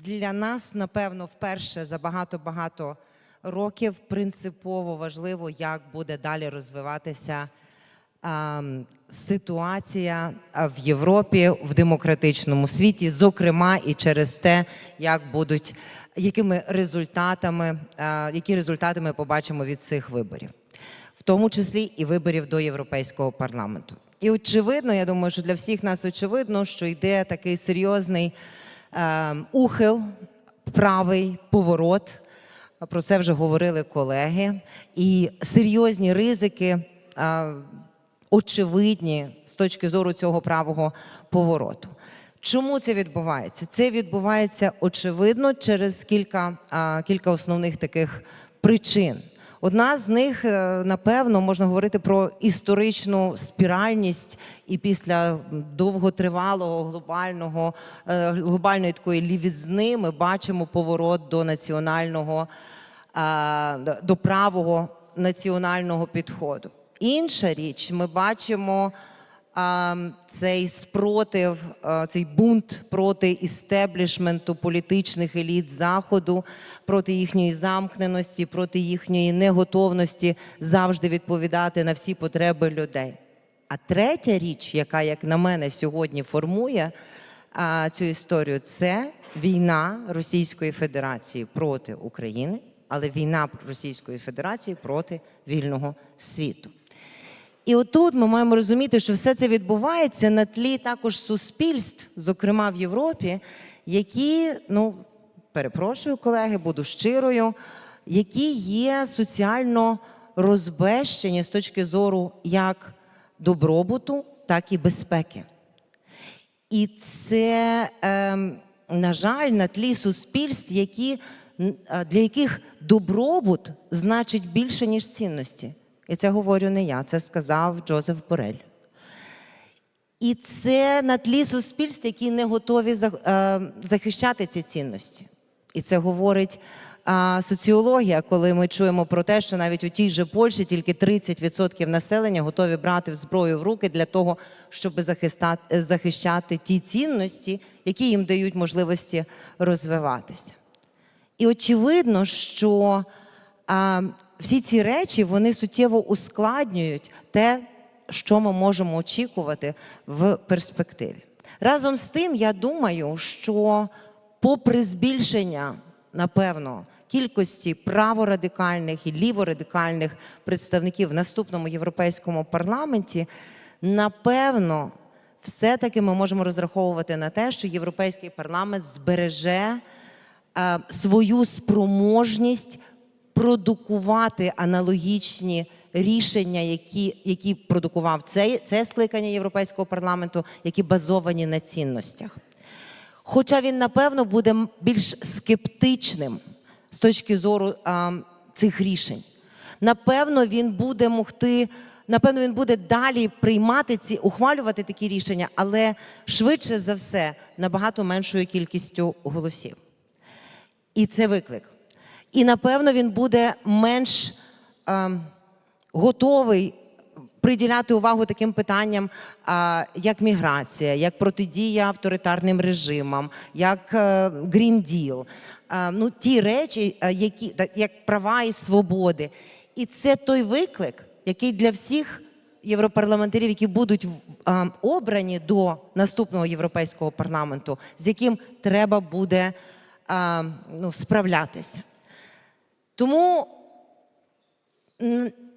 Для нас, напевно, вперше за багато-багато років принципово важливо, як буде далі розвиватися ем, ситуація в Європі, в демократичному світі, зокрема і через те, як будуть, якими результатами, е, які результати ми побачимо від цих виборів, в тому числі і виборів до Європейського парламенту. І очевидно, я думаю, що для всіх нас очевидно, що йде такий серйозний е, ухил, правий поворот. Про це вже говорили колеги. І серйозні ризики е, очевидні з точки зору цього правого повороту. Чому це відбувається? Це відбувається очевидно через кілька, кілька основних таких причин. Одна з них, е, напевно, можна говорити про історичну спіральність, і після довготривалого глобального е, глобальної такої лівізни ми бачимо поворот до національного до правого національного підходу. Інша річ, ми бачимо цей спротив, цей бунт проти істеблішменту політичних еліт Заходу, проти їхньої замкненості, проти їхньої неготовності завжди відповідати на всі потреби людей. А третя річ, яка, як на мене, сьогодні формує цю історію, це війна Російської Федерації проти України, але війна Російської Федерації проти вільного світу. І отут ми маємо розуміти, що все це відбувається на тлі також суспільств, зокрема в Європі, які, ну перепрошую, колеги, буду щирою, які є соціально розбещені з точки зору як добробуту, так і безпеки. І це, ем, на жаль, на тлі суспільств, які, для яких добробут значить більше, ніж цінності. І це говорю не я, це сказав Джозеф Борель. І це на тлі суспільств, які не готові е, захищати ці цінності. І це говорить соціологія, коли ми чуємо про те, що навіть у тій же Польщі тільки 30% населення готові брати зброю в руки для того, щоб захищати ті цінності, які їм дають можливості розвиватися. І очевидно, що всі ці речі вони суттєво ускладнюють те, що ми можемо очікувати в перспективі. Разом з тим, я думаю, що попри збільшення, напевно, кількості праворадикальних і ліворадикальних представників в наступному європейському парламенті, напевно, все-таки ми можемо розраховувати на те, що європейський парламент збереже е, свою спроможність продукувати аналогічні рішення, які, які продукував цей, це скликання Європейського парламенту, які базовані на цінностях. Хоча він, напевно, буде більш скептичним з точки зору а, цих рішень. Напевно, він буде могти, напевно, він буде далі приймати ці, ухвалювати такі рішення, але швидше за все набагато меншою кількістю голосів. І це виклик. І напевно він буде менш ем, готовий приділяти увагу таким питанням, а, як міграція, як протидія авторитарним режимам, як е, Deal. А, ну, ті речі, е, які як права і свободи. І це той виклик, який для всіх європарламентарів, які будуть а, обрані до наступного європейського парламенту, з яким треба буде а, ну, справлятися. Тому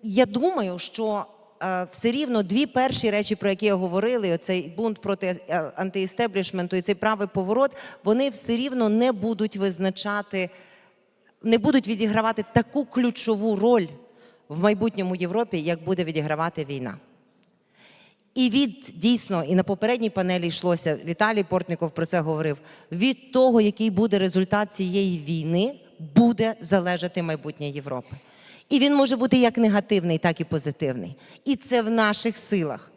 я думаю, що е, все рівно дві перші речі, про які я говорила, оцей бунт проти е, антиестеблішменту і цей правий поворот, вони все рівно не будуть визначати, не будуть відігравати таку ключову роль в майбутньому Європі, як буде відігравати війна. І від дійсно, і на попередній панелі йшлося, Віталій Портніков про це говорив. Від того, який буде результат цієї війни, буде залежати майбутнє Європи. І він може бути як негативний, так і позитивний. І це в наших силах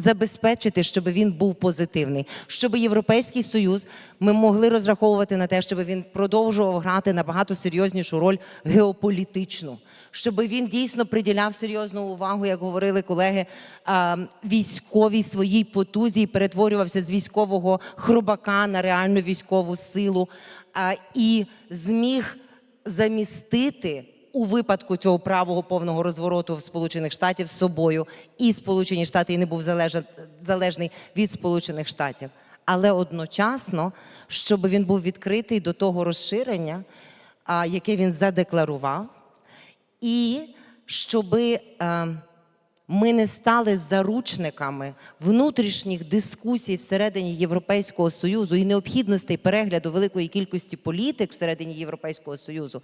забезпечити, щоб він був позитивний, щоб Європейський Союз ми могли розраховувати на те, щоб він продовжував грати набагато серйознішу роль геополітичну, щоб він дійсно приділяв серйозну увагу, як говорили колеги, військовій своїй потузі і перетворювався з військового хробака на реальну військову силу. і зміг замістити у випадку цього правого повного розвороту в Сполучених Штатів з собою і Сполучені Штати і не був залежний від Сполучених Штатів. Але одночасно, щоб він був відкритий до того розширення, яке він задекларував, і щоби. е, ми не стали заручниками внутрішніх дискусій всередині Європейського Союзу і необхідностей перегляду великої кількості політик всередині Європейського Союзу.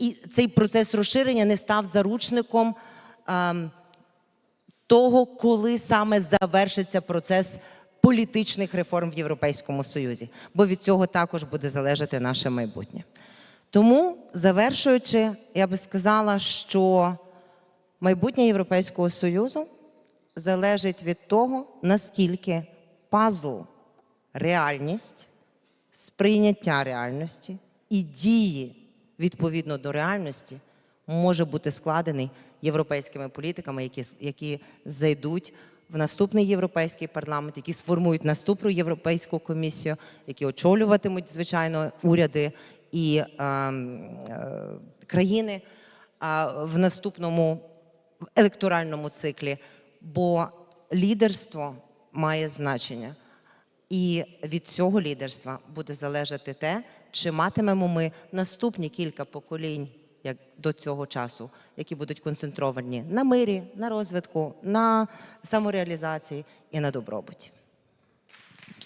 І цей процес розширення не став заручником ем, того, коли саме завершиться процес політичних реформ в Європейському Союзі, бо від цього також буде залежати наше майбутнє. Тому, завершуючи, я би сказала, що майбутнє Європейського Союзу залежить від того, наскільки пазл, реальність, сприйняття реальності і дії відповідно до реальності може бути складений європейськими політиками, які, які зайдуть в наступний європейський парламент, які сформують наступну європейську комісію, які очолюватимуть звичайно уряди і ем, е, країни а, в наступному електоральному циклі, бо лідерство має значення. І від цього лідерства буде залежати те, чи матимемо ми наступні кілька поколінь, як до цього часу, які будуть концентровані на мирі, на розвитку, на самореалізації і на добробуті.